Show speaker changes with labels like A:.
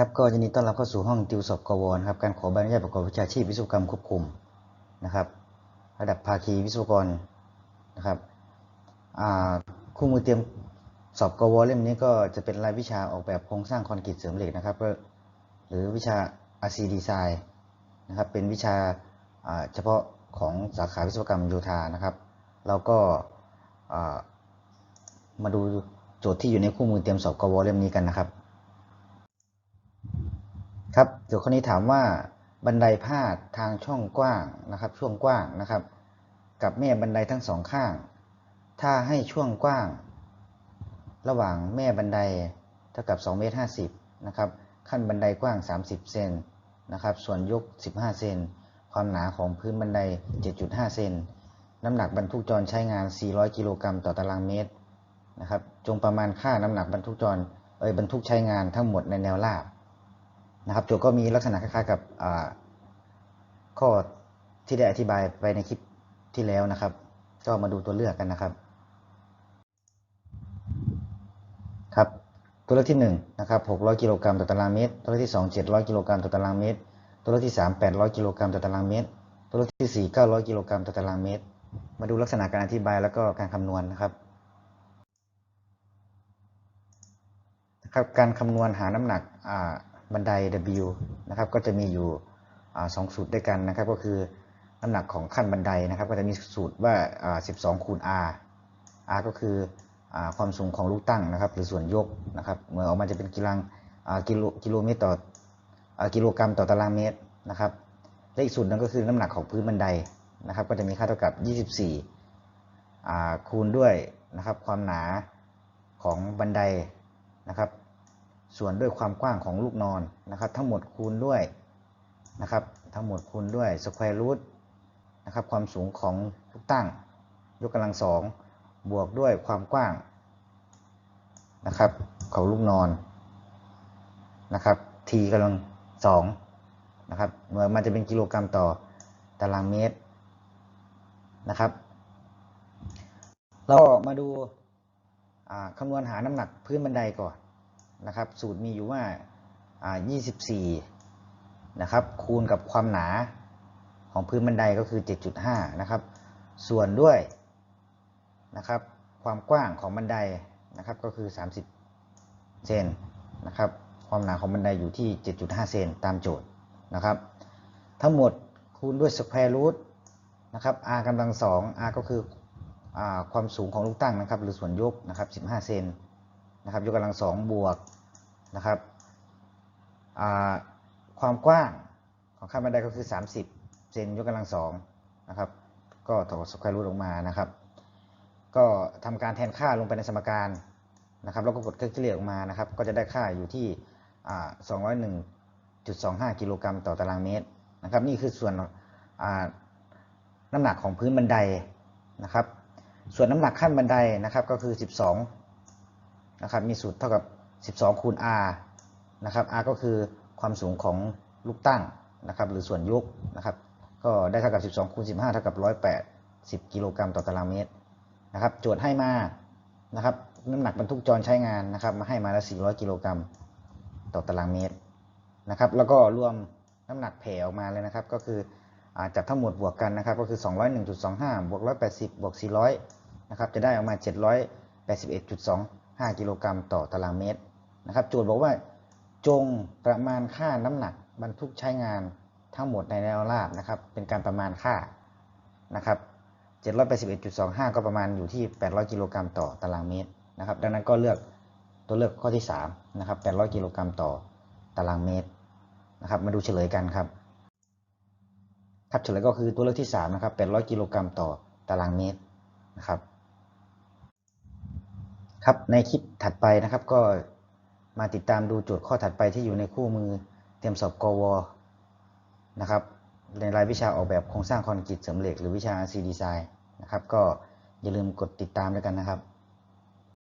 A: ครับก็ยินดีต้อนรับเข้าสู่ห้องติวสอบกวนะครับการขอใบอนุญาตประกอบวิชาชีพวิศวกรรมควบคุมนะครับ ระดับภาคีวิศวกรนะครับคู่มือเตรียมสอบกวเล่มนี้ก็จะเป็นรายวิชาออกแบบโครงสร้างคอนกรีตเสริมเหล็กนะครับหรือวิชา RC Design นะครับเป็นวิชาเฉพาะของสาขาวิศวกรรมโยธานะครับ เราก็มาดูโจทย์ที่อยู่ในคู่มือเตรียมสอบกวเล่มนี้กันนะครับ ครับโจทย์ข้อนี้ถามว่าบันไดพาดทางช่องกว้างนะครับ ช่วงกว้างนะครับ กับแม่บันไดทั้งสองข้าง ถ้าให้ช่วงกว้าง ระหว่างแม่บันไดเท่ากับ2เมตร50นะครับขั้นบันไดกว้าง 30 เซนนะครับ ส่วนยก 15 เซนความหนาของพื้นบันได 7.5 เซนน้ำหนักบรรทุกจรใช้งาน 400 กิโลกรัมต่อตารางเมตรนะครับ จงประมาณค่าน้ำหนักบรรทุกจรเอ้ยบรรทุกใช้งานทั้งหมดในแนวราบ นะครับโจทย์ก็มีลักษณะคล้ายๆกับข้อที่ได้อธิบายไปในคลิปที่แล้วนะครับ ก็มาดูตัวเลือกกันนะครับ ครับ ตัวเลือกที่1นะครับ600 กิโลกรัมต่อตารางเมตร ตัวเลือกที่ 2 700 กิโลกรัมต่อตารางเมตร ตัวเลือกที่ 3 800 กิโลกรัมต่อตารางเมตร ตัวเลือกที่ 4 900 กิโลกรัมต่อตารางเมตร มาดูลักษณะการอธิบายแล้วก็การคำนวณนะครับนะครับ การคำนวณหาน้ำหนักอ่า บันได W นะครับก็จะมีอยู่สองสูตรด้วยกันนะครับ ก็คือน้ำหนักของขั้นบันไดนะครับ ก็จะมีสูตรว่า 12 คูณ R R ก็คืออความสูงของลูกตั้งนะครับ หรือส่วนยกนะครับเมื่อออกมาจะเป็นกิลังกิโลกิโลเมตรต่อกิโลกรัมต่อตารางเมตรนะครับและอีกสูตรหนึงก็คือน้ำหนักของพื้นบันไดนะครับ ก็จะมีค่าเท่ากับ 24คูณด้วยนะครับ ความหนาของบันไดนะครับ ส่วนด้วยความกว้างของลูกนอนนะครับ ทั้งหมดคูณด้วยนะครับ ทั้งหมดคูณด้วยสแควร์รูทนะครับความสูงของลูกตั้งยกกำลังสองบวกด้วยความกว้างนะครับของลูกนอนนะครับ t กำลังสองนะครับเมื่อมันจะเป็นกิโลกรัมต่อตารางเมตรนะครับ เรามาดูอ่าคำนวณหาน้ำหนักพื้นบันไดก่อน นะครับ สูตรมีอยู่ว่าอ่า24 นะครับ คูณกับความหนาของพื้นบันไดก็คือ 7.5 นะครับ ส่วนด้วยนะครับ ความกว้างของบันไดนะครับก็คือ 30 เซนนะครับ ความหนาของบันไดอยู่ที่ 7.5 เซนตามโจทย์นะครับ ทั้งหมดคูณด้วยสแควร์รูทนะครับ r กำลัง2 r ก็คืออความสูงของลูกตั้งนะครับ หรือส่วนยกนะครับ 15 เซน นะครับยกกำลังสองบวกนะครับความกว้างของขั้นบันไดก็คือ 30 เซนยกกำลังสองนะครับ ก็ถอดสแควร์รูทออกมานะครับ ก็ทำการแทนค่าลงไปในสมการนะครับแล้วก็กดเครื่องคิดเลขออกมานะครับ ก็จะได้ค่าอยู่ที่201.25กิโลกรัมต่อตารางเมตรนะครับ นี่คือส่วนน้ำหนักของพื้นบันไดนะครับ ส่วนน้ำหนักขั้นบันไดนะครับก็คือ 12 นะครับมีสูตรเท่ากับ 12 คูณ r นะครับ r ก็คือความสูงของลูกตั้งนะครับหรือส่วนยกนะครับ ก็ได้เท่ากับ 12 คูณ 15 เท่ากับ 180 กิโลกรัมต่อตารางเมตรนะครับ โจทย์ให้มานะครับน้ำหนักบรรทุกจรใช้งานนะครับ มาให้มาล้ว400 กิโลกรัมต่อตารางเมตรนะครับ แล้วก็รวมน้ำหนักแผ่ออกมาเลยนะครับ ก็คือจับทั้งหมดบวกกันนะครับ ก็คือ 201.25 บวก 180 บวก 400 นะครับ จะได้ออกมา 781.2 5 กิโลกรัมต่อตารางเมตรนะครับ โจทย์บอกว่าจงประมาณค่าน้ำหนักบรรทุกใช้งานทั้งหมดในแนวราบนะครับ เป็นการประมาณค่านะครับ781.25 ก็ประมาณอยู่ที่ 800 กิโลกรัมต่อตารางเมตรนะครับ ดังนั้นก็เลือกตัวเลือกข้อที่3นะครับ 800 กิโลกรัมต่อตารางเมตรนะครับ มาดูเฉลยกันครับ ครับเฉลยก็คือตัวเลือกที่3นะครับ 800 กิโลกรัมต่อตารางเมตรนะครับ ครับในคลิปถัดไปนะครับก็มาติดตามดูโจทย์ข้อถัดไปที่อยู่ในคู่มือเตรียมสอบกวนะครับในรายวิชาออกแบบโครงสร้างคอนกรีตเสริมเหล็กหรือวิชา RC Design นะครับก็อย่าลืมกดติดตามด้วยกันนะครับ